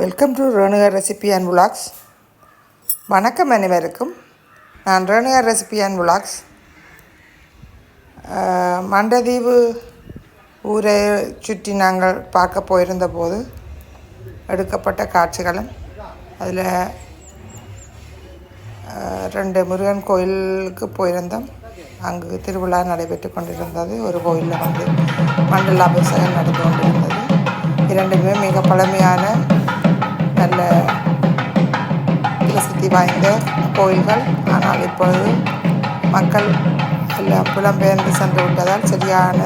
Welcome to Renuka recipe and vlogs வணக்கம் அனைவருக்கும். நான் Renuka recipe and vlogs Mandaitivu ஊரை சுற்றி நாங்கள் பார்க்க போயிருந்த போது எடுக்கப்பட்ட காட்சிகளும் அதில் ரெண்டு முருகன் கோயிலுக்கு போயிருந்தோம். அங்கு திருவிழா நடைபெற்று கொண்டிருந்தது. ஒரு கோயிலில் வந்து மண்டலாபிஷேகம் நடந்து கொண்டிருந்தது. இரண்டுமே மிக பழமையான நல்ல பிரசித்தி வாய்ந்த கோயில்கள். ஆனால் இப்பொழுது மக்கள் எல்லாம் புலம்பெயர்ந்து சென்று விட்டதால் சரியான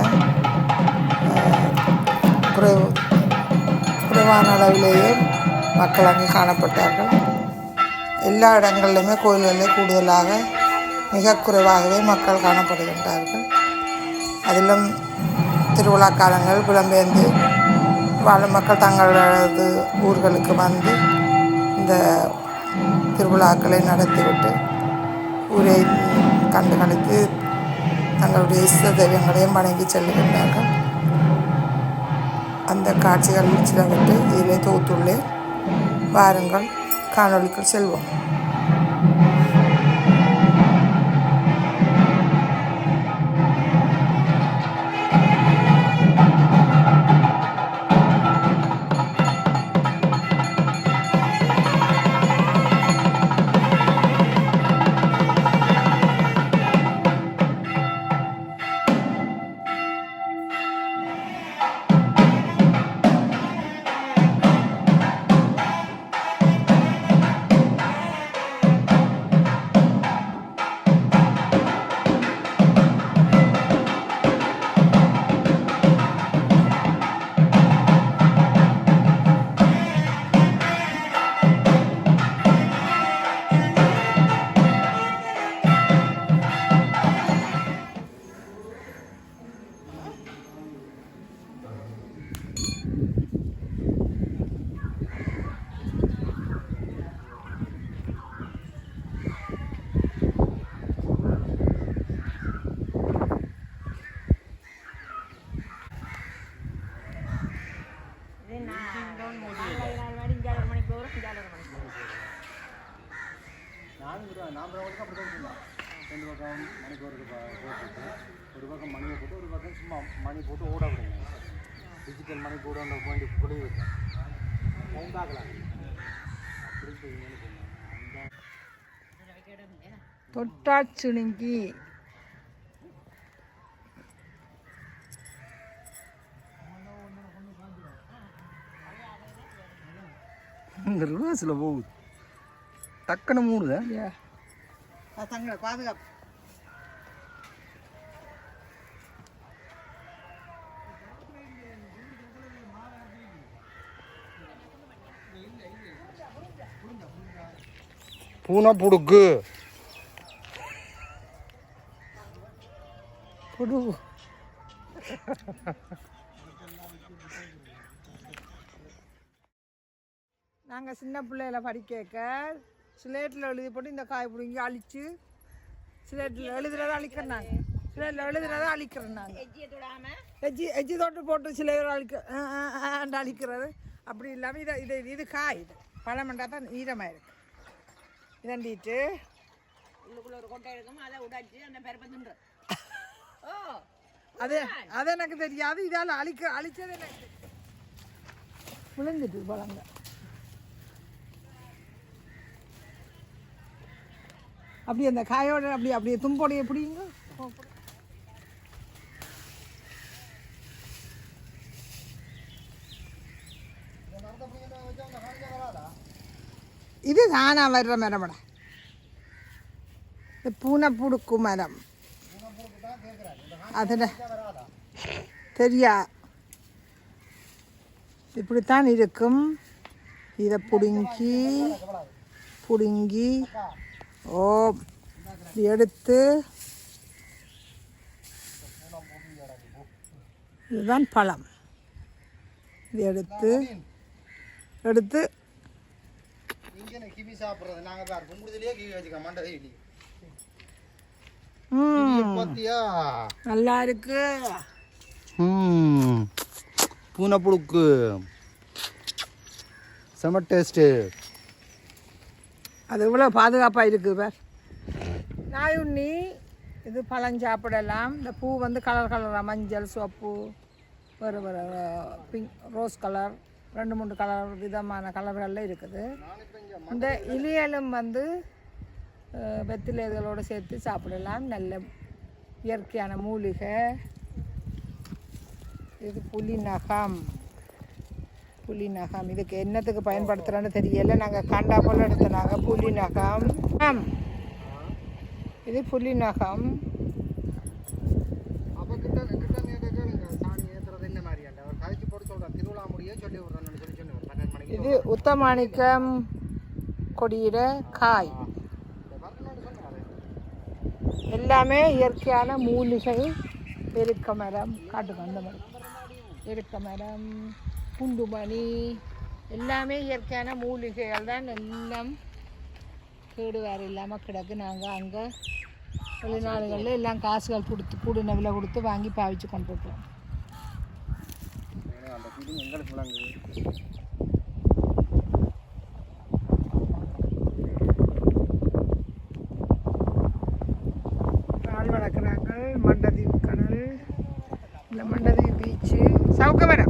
குறைவு குறைவான அளவிலேயே மக்கள் அங்கு காணப்பட்டார்கள். எல்லா இடங்களிலுமே கோயில்களிலே கூடுதலாக மிக குறைவாகவே மக்கள் காணப்படுகின்றார்கள். அதிலும் திருவிழா காலங்கள் புலம்பெயர்ந்து வாழும் மக்கள் தங்களது ஊர்களுக்கு வந்து இந்த திருவிழாக்களை நடத்திவிட்டு ஊரை கண்டுகளித்து தங்களுடைய இஷ்ட தெய்வங்களையும் வணங்கி செல்லுகின்றார்கள் அந்த காட்சிகள் சிலவற்றை இதிலே தொகுத்துள்ளேன் வாருங்கள். காணொலிக்குள் செல்வோம். அஞ்சாறு மணிக்கு நானும் கூட நான் பிரபலத்துக்கு அப்படி தான் சொன்னேன் ரெண்டு பக்கம் மணிக்கு ஒரு ப- ஒரு பக்கம் மணியை போட்டு ஒரு பக்கம் சும்மா மணி போட்டு ஓட விடுங்க டிஜிட்டல் மணி போட அந்த பாயிண்ட் புள்ளி தொட்டாச்சுணுங்கி இந்த ரிவர்ஸில் போகுது. டக்குன்னு மூடுதே? தங்களை பாதுகாப்பு. பூனை புடுக்கு. நாங்கள் சின்ன பிள்ளையில படிக்க ஸ்லேட்டில் எழுதி போட்டு இந்த காய் பிடிங்கி அழிச்சு ஸ்லேட்டில் எழுதுறத அழிக்கிறோம் நாங்கள் ஸ்லேட்டில் எழுதுறத அழிக்கிறோம் நாங்கள் எஜ்ஜி எஜ்ஜி தொட்டு போட்டு சில அழிக்க அழிக்கிறது. அப்படி இல்லாமல் இதை இது இது காய் இது. பழமண்டா தான் ஈரமாக இருக்கு. இதண்டிட்டு. உள்ளுக்குள்ள ஒரு கொட்டை இருக்கும் அதை உடைச்சு அந்த பருப்பை தின்று. ஓ அது அது எனக்கு தெரியாது. இதால் அழிக்க அழிச்சது எனக்கு. விழுந்துட்டு பழங்க. அப்படியே அந்த காயோட அப்படி அப்படியே தும்போடைய பிடிங்க. இது தானா வர்ற மரமடா இந்த பூனை புடுக்கு மரம். அதில் தெரியா? இப்படித்தான் இருக்கும். இதை பிடுங்கி பிடுங்கி ஓம். எடுத்து இதுதான் பழம். இது எடுத்து எடுத்து கிவி சாப்பிட்றது நாங்கள் தான் பாரு முடிதலையே கிவி வச்சுக்க மண்டை கிவி பார்த்தியா நல்லா இருக்கு. பூனை புழுக்கு செம டேஸ்ட்டு. அது இவ்வளோ பாதுகாப்பாக இருக்குது பார் நாய் உண்ணி இது பழம் சாப்பிடலாம். இந்த பூ வந்து கலர் கலராக மஞ்சள் சிவப்பு வேறு வேறு பிங்க் ரோஸ் கலர் ரெண்டு மூணு கலர் விதமான கலர்களில் இருக்குது. இந்த இலியலும் வந்து வெத்திலை இதழோடு சேர்த்து சாப்பிடலாம். நல்ல இயற்கையான மூலிகை. இது புலி நகம் புலி நகம். இதுக்கு என்னத்துக்கு பயன்படுத்துகிறோன்னு தெரியல. நாங்கள் கண்டா போல எடுத்தனாங்க புலி நகம். ஆம். இது புலி நகம். இது உத்தமாணிக்கம் கொடியிட காய். எல்லாமே இயற்கையான மூலிகை எருக்க மரம். காட்டுக்கு அந்த மரம் எருக்க மரம். குண்டுமணி எல்லாமே இயற்கையான மூலிகைகள் தான். எல்லாம் கேடு வேறு இல்லாமல் கிடக்கு. நாங்கள் அங்கே வெளிநாடுகளில் எல்லாம் காசுகள் கொடுத்து கூடின விலை கொடுத்து வாங்கி பாவிச்சு கொண்டு இருக்கோம் எங்களுக்கு வளர்க்குறாங்க. மண்டதீவு கடல் இந்த மண்டதீவு பீச்சு சவுக்கமரம்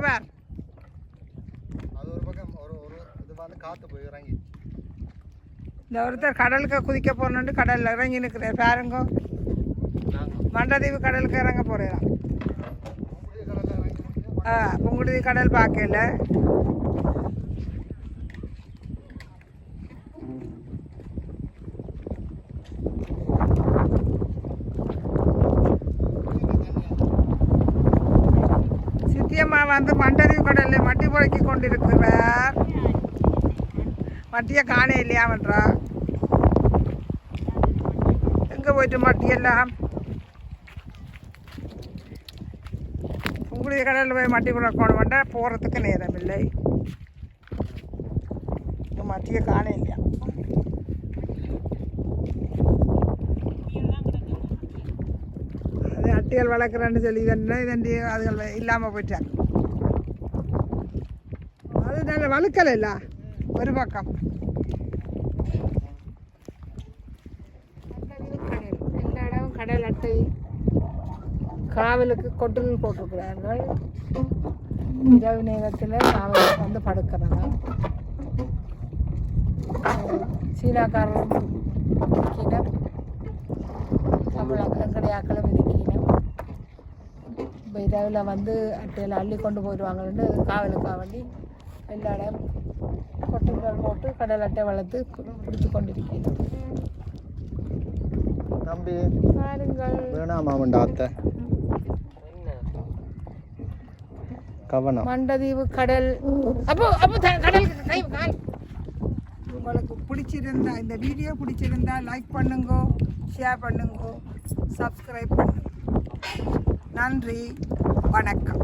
இங்கே பார் அது ஒரு பக்கம் ஒரு ஒரு இது வந்து காற்று போய் இறங்கி. இந்த ஒருத்தர் கடலுக்கு குதிக்க போகணுன்னு கடலில் இறங்கி நிற்கிறார் பாருங்க. மண்டதீவு கடலுக்கு இறங்க போகிறான் புங்குடுதி கடல் பார்க்கல வந்து மண்டதீவு கடலில் மட்டி புழைக்கி கொண்டிருக்கிறார். மட்டியை காண இல்லையா என்றா எங்கே போயிட்டு மட்டியெல்லாம் உங்களுடைய கடலில் போய் மட்டி புழக்கணும் வேண்டாம் போகிறதுக்கு நேரம் இல்லை. மட்டியை காண இல்லையா? அது அட்டிகள் வளர்க்குறேன்னு சொல்லி இதன்னா இதண்டி அதுகள் இல்லாமல் போயிட்டாங்க அது நல்ல வழுக்கல் இல்ல ஒரு பக்கம். கடல் எல்லா இடமும் கடல் அட்டை காவலுக்கு கொட்டுன்னு போட்டிருக்கிறார்கள். இரவு நேரத்தில் காவலுக்கு வந்து படுக்கிறாங்க. சீனாக்காரரும் இருக்கீனம் தமிழக எங்கடையாக்களும் இருக்கீனம் இப்போ இரவில் வந்து அட்டையில் அள்ளி கொண்டு போயிடுவாங்கன்னு காவலுக்காக வேண்டி போட்டு கடல் அட்டை வளர்த்து பிடிச்சி கொண்டிருக்கிறோம் தம்பி வேணாமா அவன் அத்தை. கவனம். மண்டதீவு கடல். அப்போ அப்போ கடல் கை கால். உங்களுக்கு பிடிச்சிருந்தா இந்த வீடியோ பிடிச்சிருந்தா லைக் பண்ணுங்க ஷேர் பண்ணுங்க சப்ஸ்கிரைப் பண்ணுங்க. நன்றி வணக்கம்.